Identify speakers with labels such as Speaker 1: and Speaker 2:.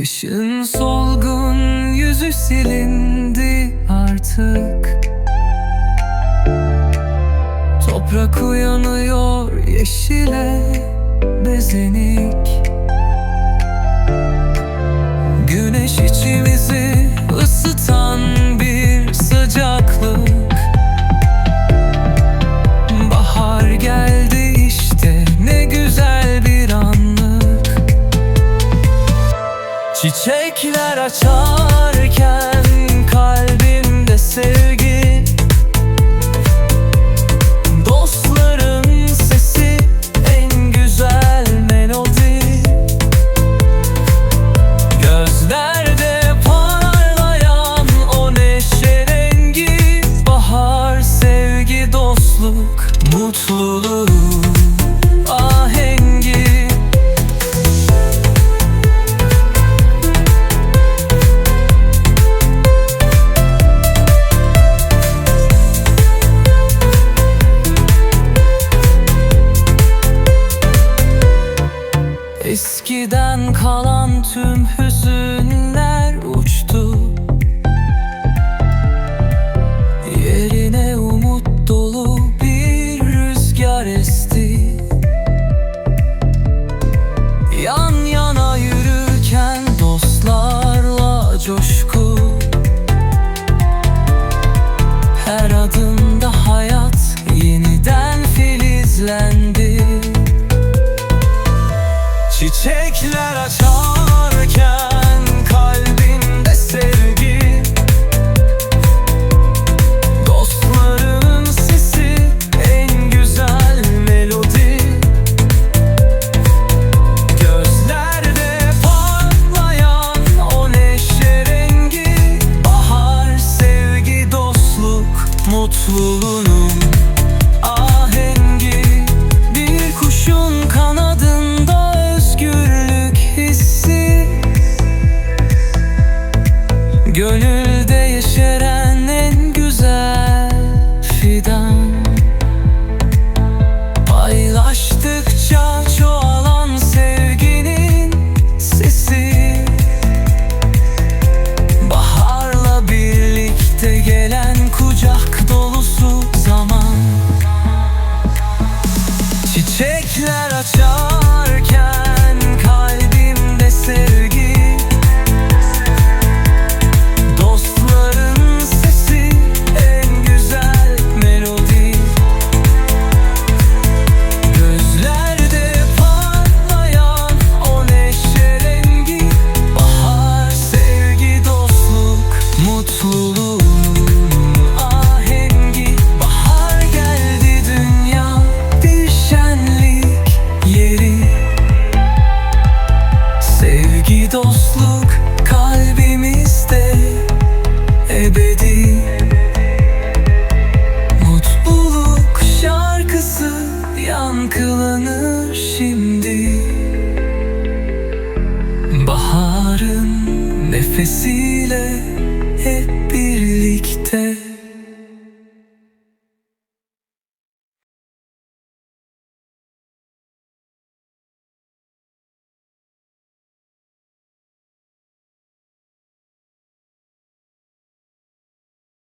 Speaker 1: Kışın solgun yüzü silindi artık. Toprak uyanıyor yeşile bezenik açarken kalbimde sevgi. Dostların sesi en güzel melodi. Gözlerde parlayan o neşe rengi Bahar, sevgi, dostluk, mutluluk Eskiden kalan tüm hüzünler uçtu. Yerine umut dolu bir rüzgar esti. Yan yana yürürken dostlarla coşku. Her adımda hayat yeniden filizlendi Çiçekler açarken wciąż dostluk kalbimizde. Ebedi Mutluluk şarkısı yankılanır şimdi. Baharın nefesiyle hep birlikte.